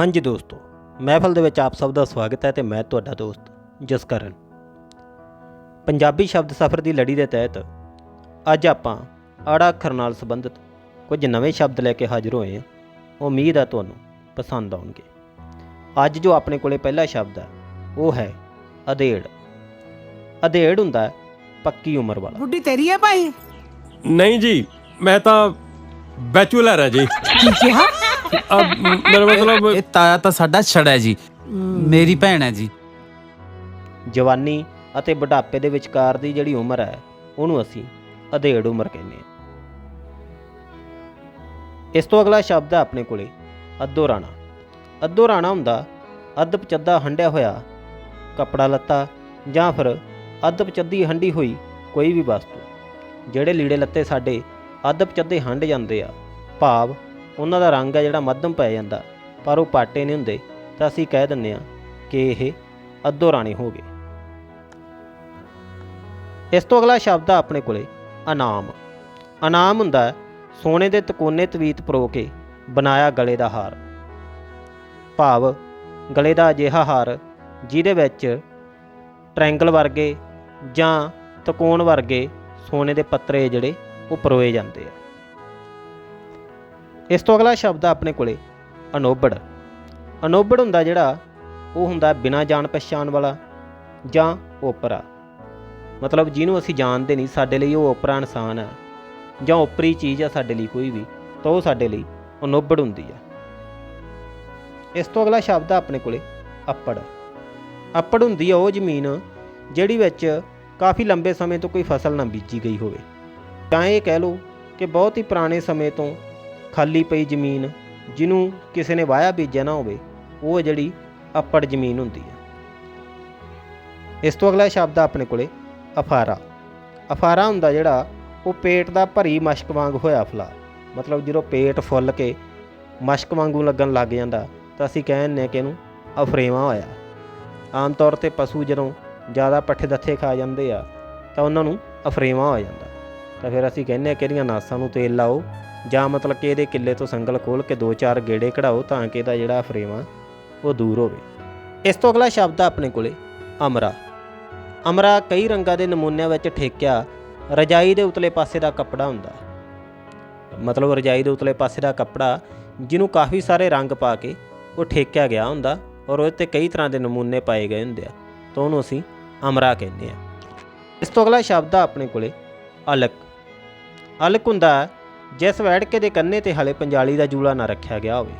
ਹਾਂਜੀ ਦੋਸਤੋ ਮਹਿਫਲ ਦੇ ਵਿੱਚ ਆਪ ਸਭ ਦਾ ਸਵਾਗਤ ਹੈ ਤੇ ਮੈਂ ਤੁਹਾਡਾ ਦੋਸਤ ਜਸਕਰਨ। ਪੰਜਾਬੀ ਸ਼ਬਦ ਸਫ਼ਰ ਦੀ ਲੜੀ ਦੇ ਤਹਿਤ ਅੱਜ ਆਪਾਂ ਆੜਾ ਅੱਖਰ ਨਾਲ ਸੰਬੰਧਿਤ ਕੁਝ ਨਵੇਂ ਸ਼ਬਦ ਲੈ ਕੇ ਹਾਜ਼ਰ ਹੋਏ ਹਾਂ। ਉਮੀਦ ਹੈ ਤੁਹਾਨੂੰ ਪਸੰਦ ਆਉਣਗੇ। ਅੱਜ ਜੋ ਆਪਣੇ ਕੋਲੇ ਪਹਿਲਾ ਸ਼ਬਦ ਹੈ ਉਹ ਹੈ ਅਧੇੜ। ਅਧੇੜ ਹੁੰਦਾ ਹੈ ਪੱਕੀ ਉਮਰ ਵਾਲਾ। ਬੁੱਢੀ ਤੇਰੀ ਹੈ ਭਾਈ? ਨਹੀਂ ਜੀ ਮੈਂ ਤਾਂ ਬੈਚਲਰ ਹੈ ਜੀ। ਕੀ ਕਿਹਾ? ਅਬ ਮੇਰਾ ਮਤਲਬ ਇਹ ਤਾਇਆ ਤਾਂ ਸਾਡਾ ਛੜਾ ਹੈ ਜੀ ਮੇਰੀ ਭੈਣ ਹੈ ਜੀ ਜਵਾਨੀ ਅਤੇ ਬੁਢਾਪੇ ਦੇ ਵਿਚਕਾਰ ਦੀ ਜਿਹੜੀ ਉਮਰ ਹੈ ਉਹਨੂੰ ਅਸੀਂ ਅਧੇੜ ਉਮਰ ਕਹਿੰਦੇ ਹਾਂ ਇਸ ਤੋਂ ਅਗਲਾ ਸ਼ਬਦ ਹੈ ਆਪਣੇ ਕੋਲੇ ਅੱਧੋ ਰਾਣਾ ਅੱਧੋ ਰਾਣਾ ਹੁੰਦਾ ਅੱਧ ਪਚੱਦਾ ਹੰਡਿਆ ਹੋਇਆ ਕੱਪੜਾ ਲੱਤਾ ਜਾਂ ਫਿਰ ਅੱਧ ਪਚੱਦੀ ਹੰਡੀ ਹੋਈ ਕੋਈ ਵੀ ਵਸਤੂ ਜਿਹੜੇ ਲੀੜੇ ਲੱਤੇ ਸਾਡੇ ਅੱਧ ਪਚੱਦੇ ਹੰਡ ਜਾਂਦੇ ਆ ਭਾਵ ਉਹਨਾਂ ਦਾ ਰੰਗ ਆ ਜਿਹੜਾ ਮੱਧਮ ਪੈ ਜਾਂਦਾ, ਪਰ ਉਹ ਪਾਟੇ ਨਹੀਂ ਹੁੰਦੇ, ਤਾਂ ਅਸੀਂ ਕਹਿ ਦਿੰਦੇ ਆ ਕਿ ਇਹ ਅੱਧੋ ਰਾਣੇ ਹੋ ਗਏ। ਇਸ ਤੋਂ ਅਗਲਾ ਸ਼ਬਦ ਆ ਆਪਣੇ ਕੋਲੇ, ਅਨਾਮ। ਅਨਾਮ ਹੁੰਦਾ ਸੋਨੇ ਦੇ ਤਕੋਨੇ ਤਵੀਤ ਪਰੋ ਕੇ ਬਣਾਇਆ ਗਲੇ ਦਾ ਹਾਰ। ਭਾਵ, ਗਲੇ ਦਾ ਅਜਿਹਾ ਹਾਰ ਜਿਹਦੇ ਵਿੱਚ ਟ੍ਰਾਇੰਗਲ ਵਰਗੇ ਜਾਂ ਤਕੋਣ ਵਰਗੇ ਸੋਨੇ ਦੇ ਪੱਤਰੇ ਜਿਹੜੇ ਉਹ ਪਰੋਏ ਜਾਂਦੇ ਆ। ਇਸ ਤੋਂ ਅਗਲਾ ਸ਼ਬਦ ਆ ਆਪਣੇ ਕੋਲੇ ਅਨੋਬੜ ਅਨੋਬੜ ਹੁੰਦਾ ਜਿਹੜਾ ਉਹ ਹੁੰਦਾ ਬਿਨਾਂ ਜਾਣ ਪਛਾਣ ਵਾਲਾ ਜਾਂ ਓਪਰਾ। ਮਤਲਬ ਜਿਹਨੂੰ ਅਸੀਂ ਜਾਣਦੇ ਨਹੀਂ, ਸਾਡੇ ਲਈ ਉਹ ਓਪਰਾ ਇਨਸਾਨ ਹੈ ਜਾਂ ਓਪਰੀ ਚੀਜ਼ ਆ ਸਾਡੇ ਲਈ ਕੋਈ ਵੀ, ਤਾਂ ਉਹ ਸਾਡੇ ਲਈ ਅਨੋਬੜ ਹੁੰਦੀ ਆ। ਇਸ ਤੋਂ ਅਗਲਾ ਸ਼ਬਦ ਆ ਆਪਣੇ ਕੋਲੇ, ਅੱਪੜ। ਅੱਪੜ ਹੁੰਦੀ ਆ ਉਹ ਜ਼ਮੀਨ ਜਿਹੜੀ ਵਿੱਚ ਕਾਫੀ ਲੰਬੇ ਸਮੇਂ ਤੋਂ ਕੋਈ ਫਸਲ ਨਾ ਬੀਜੀ ਗਈ ਹੋਵੇ। ਤਾਂ ਇਹ ਕਹਿ ਲਓ ਕਿ ਬਹੁਤ ਹੀ ਪੁਰਾਣੇ ਸਮੇਂ ਤੋਂ ਖਾਲੀ ਪਈ ਜ਼ਮੀਨ ਜਿਹਨੂੰ ਕਿਸੇ ਨੇ ਵਾਇਆ ਬੀਜਿਆ ਨਾ ਹੋਵੇ, ਉਹ ਜਿਹੜੀ ਅੱਪੜ ਜ਼ਮੀਨ ਹੁੰਦੀ ਹੈ ਇਸ ਤੋਂ ਅਗਲਾ ਸ਼ਬਦ ਆ ਆਪਣੇ ਕੋਲੇ, ਅਫਾਰਾ। ਅਫਾਰਾ ਹੁੰਦਾ ਜਿਹੜਾ ਉਹ ਪੇਟ ਦਾ ਭਰੀ ਮਸ਼ਕ ਵਾਂਗ ਹੋਇਆ ਫਲਾ। ਮਤਲਬ ਜਦੋਂ ਪੇਟ ਫੁੱਲ ਕੇ ਮਸ਼ਕ ਵਾਂਗੂ ਲੱਗਣ ਲੱਗ ਜਾਂਦਾ, ਤਾਂ ਅਸੀਂ ਕਹਿੰਦੇ ਹਾਂ ਕਿ ਇਹਨੂੰ ਅਫਰੇਵਾ ਹੋਇਆ। ਆਮ ਤੌਰ ਤੇ ਪਸ਼ੂ ਜਦੋਂ ਜ਼ਿਆਦਾ ਪੱਠੇ ਦੱਥੇ ਖਾ ਜਾਂਦੇ ਆ, ਤਾਂ ਉਹਨਾਂ ਨੂੰ ਅਫਰੇਵਾ ਹੋ ਜਾਂਦਾ। ਤਾਂ ਫਿਰ ਅਸੀਂ ਕਹਿੰਦੇ ਹਾਂ ਕਿ ਇਹਦੀਆਂ ਨਾਸਾਂ ਨੂੰ ਤੇਲ ਲਾਓ ਜਾਂ ਮਤਲਬ ਕਿ ਇਹਦੇ ਕਿੱਲੇ ਤੋਂ ਸੰਗਲ ਖੋਲ ਕੇ ਦੋ ਚਾਰ ਗੇੜੇ ਕਢਾਓ ਤਾਂ ਕਿ ਇਹਦਾ ਜਿਹੜਾ ਫਰੇਮ ਆ, ਉਹ ਦੂਰ ਹੋਵੇ। ਇਸ ਤੋਂ ਅਗਲਾ ਸ਼ਬਦ ਆ ਆਪਣੇ ਕੋਲੇ, ਅਮਰਾ। ਅਮਰਾ ਕਈ ਰੰਗਾਂ ਦੇ ਨਮੂਨਿਆਂ ਵਿੱਚ ਠੇਕਿਆ, ਰਜਾਈ ਦੇ ਉਤਲੇ ਪਾਸੇ ਦਾ ਕੱਪੜਾ ਹੁੰਦਾ। ਮਤਲਬ ਰਜਾਈ ਦੇ ਉਤਲੇ ਪਾਸੇ ਦਾ ਕੱਪੜਾ, ਜਿਹਨੂੰ ਕਾਫੀ ਸਾਰੇ ਰੰਗ ਪਾ ਕੇ ਉਹ ਠੇਕਿਆ ਗਿਆ ਹੁੰਦਾ ਔਰ ਉਹਦੇ ਤੇ ਕਈ ਤਰ੍ਹਾਂ ਦੇ ਨਮੂਨੇ ਪਾਏ ਗਏ ਹੁੰਦੇ ਆ, ਤਾਂ ਉਹਨੂੰ ਅਸੀਂ ਅਮਰਾ ਕਹਿੰਦੇ ਆ। ਇਸ ਤੋਂ ਅਗਲਾ ਸ਼ਬਦ ਆ ਆਪਣੇ ਕੋਲੇ, ਅਲਕ। ਅਲਕ ਹੁੰਦਾ ਜਿਸ ਵੈੜਕੇ ਦੇ ਕੰਨੇ ਤੇ ਹਲੇ ਪੰਜਾਲੀ ਦਾ ਜੂਲਾ ਨਾ ਰੱਖਿਆ ਗਿਆ ਹੋਵੇ।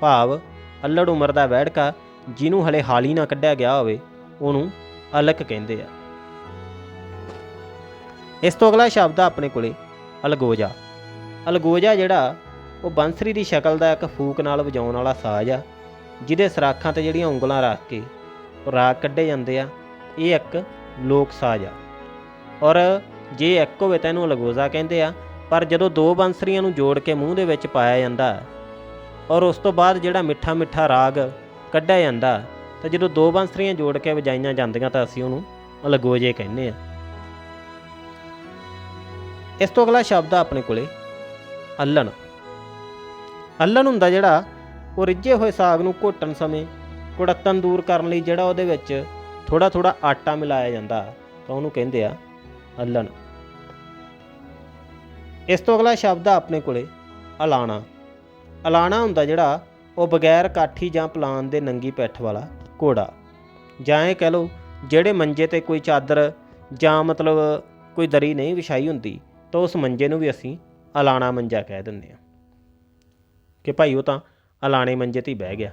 ਭਾਵ ਅੱਲੜ ਉਮਰ ਦਾ ਵੈੜਕਾ ਜਿਹਨੂੰ ਹਲੇ ਹਾਲੀ ਨਾ ਕੱਢਿਆ ਗਿਆ ਹੋਵੇ, ਉਹਨੂੰ ਅਲਕ ਕਹਿੰਦੇ ਆ। ਇਸ ਤੋਂ ਅਗਲਾ ਸ਼ਬਦ ਆ ਆਪਣੇ ਕੋਲੇ, ਅਲਗੋਜਾ। ਅਲਗੋਜਾ ਜਿਹੜਾ, ਉਹ ਬੰਸਰੀ ਦੀ ਸ਼ਕਲ ਦਾ ਇੱਕ ਫੂਕ ਨਾਲ ਵਜਾਉਣ ਵਾਲਾ ਸਾਜ਼ ਆ, ਜਿਹਦੇ ਸਰਾਖਾਂ ਤੇ ਜਿਹੜੀਆਂ ਉਂਗਲਾਂ ਰੱਖ ਕੇ ਰਾਗ ਕੱਢੇ ਜਾਂਦੇ ਆ, ਇਹ ਇੱਕ ਲੋਕ ਸਾਜ਼ ਆ। ਔਰ ਜੇ ਇੱਕ ਹੋਵੇ ਤਾਂ ਇਹਨੂੰ ਅਲਗੋਜਾ ਕਹਿੰਦੇ ਆ ਪਰ ਜਦੋਂ ਦੋ ਬੰਸਰੀਆਂ ਨੂੰ ਜੋੜ ਕੇ ਮੂੰਹ ਦੇ ਵਿੱਚ ਪਾਇਆ ਜਾਂਦਾ ਔਰ ਉਸ ਤੋਂ ਬਾਅਦ ਜਿਹੜਾ ਮਿੱਠਾ ਮਿੱਠਾ ਰਾਗ ਕੱਢਿਆ ਜਾਂਦਾ, ਤਾਂ ਜਦੋਂ ਦੋ ਬੰਸਰੀਆਂ ਜੋੜ ਕੇ ਵਜਾਈਆਂ ਜਾਂਦੀਆਂ ਤਾਂ ਅਸੀਂ ਉਹਨੂੰ ਅਲਗੋਜੇ ਕਹਿੰਦੇ ਆ ਇਸ ਤੋਂ ਅਗਲਾ ਸ਼ਬਦ ਆ ਆਪਣੇ ਕੋਲੇ, ਅੱਲਣ। ਅੱਲਣ ਹੁੰਦਾ ਜਿਹੜਾ ਉਹ ਰਿੱਝੇ ਹੋਏ ਸਾਗ ਨੂੰ ਘੋਟਣ ਸਮੇਂ ਕੁੜੱਤਨ ਦੂਰ ਕਰਨ ਲਈ ਜਿਹੜਾ ਉਹਦੇ ਵਿੱਚ ਥੋੜਾ ਥੋੜਾ ਆਟਾ ਮਿਲਾਇਆ ਜਾਂਦਾ, ਤਾਂ ਉਹਨੂੰ ਕਹਿੰਦੇ ਆ ਅੱਲਣ। ਇਸ ਤੋਂ ਅਗਲਾ ਸ਼ਬਦ ਆ ਆਪਣੇ ਕੋਲੇ, ਅਲਾਣਾ। ਅਲਾਣਾ ਹੁੰਦਾ ਜਿਹੜਾ ਉਹ ਬਗੈਰ ਕਾਠੀ ਜਾਂ ਪਲਾਨ ਦੇ ਨੰਗੀ ਪੈਠ ਵਾਲਾ ਘੋੜਾ। ਜਾਂ ਇਹ ਕਹਿ ਲਓ, ਜਿਹੜੇ ਮੰਜੇ ਤੇ ਕੋਈ ਚਾਦਰ ਜਾਂ ਮਤਲਬ ਕੋਈ ਦਰੀ ਨਹੀਂ ਵਿਛਾਈ ਹੁੰਦੀ, ਤਾਂ ਉਸ ਮੰਜੇ ਨੂੰ ਵੀ ਅਸੀਂ ਅਲਾਣਾ ਮੰਜਾ ਕਹਿ ਦਿੰਦੇ ਆ ਕਿ ਭਾਈ ਉਹ ਤਾਂ ਅਲਾਣੇ ਮੰਜੇ ਤੇ ਹੀ ਬਹਿ ਗਿਆ।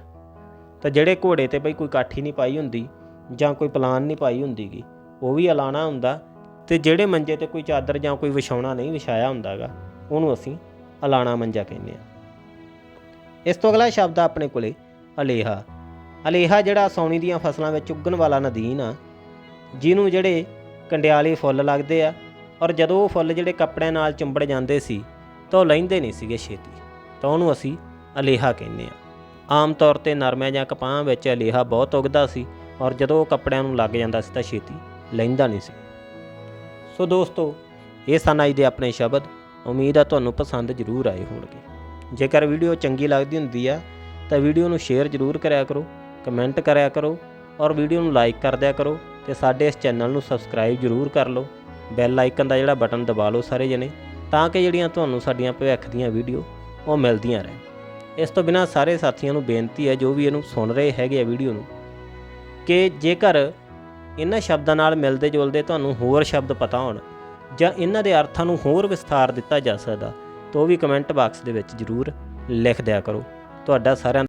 ਤਾਂ ਜਿਹੜੇ ਘੋੜੇ ਤੇ ਭਾਈ ਕੋਈ ਕਾਠੀ ਨਹੀਂ ਪਾਈ ਹੁੰਦੀ ਜਾਂ ਕੋਈ ਪਲਾਨ ਨਹੀਂ ਪਾਈ ਹੁੰਦੀਗੀ, ਉਹ ਵੀ ਅਲਾਣਾ ਹੁੰਦਾ ਤੇ ਜਿਹੜੇ ਮੰਜੇ ਤੇ ਕੋਈ ਚਾਦਰ ਜਾਂ ਕੋਈ ਵਿਛਾਉਣਾ ਨਹੀਂ ਵਿਛਾਇਆ ਹੁੰਦਾਗਾ, ਉਹਨੂੰ ਅਸੀਂ ਅਲਾਣਾ ਮੰਜਾ ਕਹਿੰਦੇ ਆ ਇਸ ਤੋਂ ਅਗਲਾ ਸ਼ਬਦ ਆ ਆਪਣੇ ਕੋਲੇ, ਅਲੇਹਾ। ਅਲੇਹਾ ਜਿਹੜਾ ਸੌਣੀ ਦੀਆਂ ਫਸਲਾਂ ਵਿੱਚ ਉੱਗਣ ਵਾਲਾ ਨਦੀਨ ਆ, ਜਿਹਨੂੰ ਜਿਹੜੇ ਕੰਡਿਆਲੇ ਫੁੱਲ ਲੱਗਦੇ ਆ, ਔਰ ਜਦੋਂ ਉਹ ਫੁੱਲ ਜਿਹੜੇ ਕੱਪੜਿਆਂ ਨਾਲ ਚੁੰਬੜ ਜਾਂਦੇ ਸੀ, ਤਾਂ ਉਹ ਲੈਂਦੇ ਨਹੀਂ ਸੀਗੇ ਛੇਤੀ, ਤਾਂ ਉਹਨੂੰ ਅਸੀਂ ਅਲੇਹਾ ਕਹਿੰਦੇ ਆ ਆਮ ਤੌਰ ਤੇ ਨਰਮਿਆਂ ਜਾਂ ਕਪਾਹ ਵਿੱਚ ਅਲੇਹਾ ਬਹੁਤ ਉਗਦਾ ਸੀ, ਔਰ ਜਦੋਂ ਉਹ ਕੱਪੜਿਆਂ ਨੂੰ ਲੱਗ ਜਾਂਦਾ ਸੀ ਤਾਂ ਛੇਤੀ ਲੈਂਦਾ ਨਹੀਂ ਸੀ। ਸੋ ਦੋਸਤੋ, ਇਹ ਸਨ ਅੱਜ ਦੇ ਆਪਣੇ ਸ਼ਬਦ। ਉਮੀਦ ਆ ਤੁਹਾਨੂੰ ਪਸੰਦ ਜ਼ਰੂਰ ਆਏ ਹੋਣਗੇ। ਜੇਕਰ ਵੀਡੀਓ ਚੰਗੀ ਲੱਗਦੀ ਹੁੰਦੀ ਆ, ਤਾਂ ਵੀਡੀਓ ਨੂੰ ਸ਼ੇਅਰ ਜ਼ਰੂਰ ਕਰਿਆ ਕਰੋ, ਕਮੈਂਟ ਕਰਿਆ ਕਰੋ ਔਰ ਵੀਡੀਓ ਨੂੰ ਲਾਈਕ ਕਰ ਦਿਆ ਕਰੋ ਤੇ ਸਾਡੇ ਇਸ ਚੈਨਲ ਨੂੰ ਸਬਸਕ੍ਰਾਈਬ ਜ਼ਰੂਰ ਕਰ ਲਓ। ਬੈਲ ਆਈਕਨ ਦਾ ਜਿਹੜਾ ਬਟਨ ਦਬਾ ਲਓ ਸਾਰੇ ਜਣੇ, ਤਾਂ ਕਿ ਜਿਹੜੀਆਂ ਤੁਹਾਨੂੰ ਸਾਡੀਆਂ ਭਵਿੱਖ ਦੀਆਂ ਵੀਡੀਓ ਉਹ ਮਿਲਦੀਆਂ ਰਹਿਣ। ਇਸ ਤੋਂ ਬਿਨਾ ਸਾਰੇ ਸਾਥੀਆਂ ਨੂੰ ਬੇਨਤੀ ਹੈ ਜੋ ਵੀ ਇਹਨੂੰ ਸੁਣ ਰਹੇ ਹੈਗੇ ਆ ਵੀਡੀਓ ਨੂੰ, ਕਿ ਜੇਕਰ ਇਹਨਾਂ ਸ਼ਬਦਾਂ ਨਾਲ ਮਿਲਦੇ ਜੁਲਦੇ ਤੁਹਾਨੂੰ ਹੋਰ ਸ਼ਬਦ ਪਤਾ ਹੋਣ ਜਾਂ ਇਹਨਾਂ ਦੇ ਅਰਥਾਂ ਨੂੰ ਹੋਰ ਵਿਸਥਾਰ ਦਿੱਤਾ ਜਾ ਸਕਦਾ ਤਾਂ ਉਹ ਵੀ ਕਮੈਂਟ ਬਾਕਸ ਦੇ ਵਿੱਚ ਜ਼ਰੂਰ ਲਿਖ ਦਿਆ ਕਰੋ। ਤੁਹਾਡਾ ਸਾਰਿਆਂ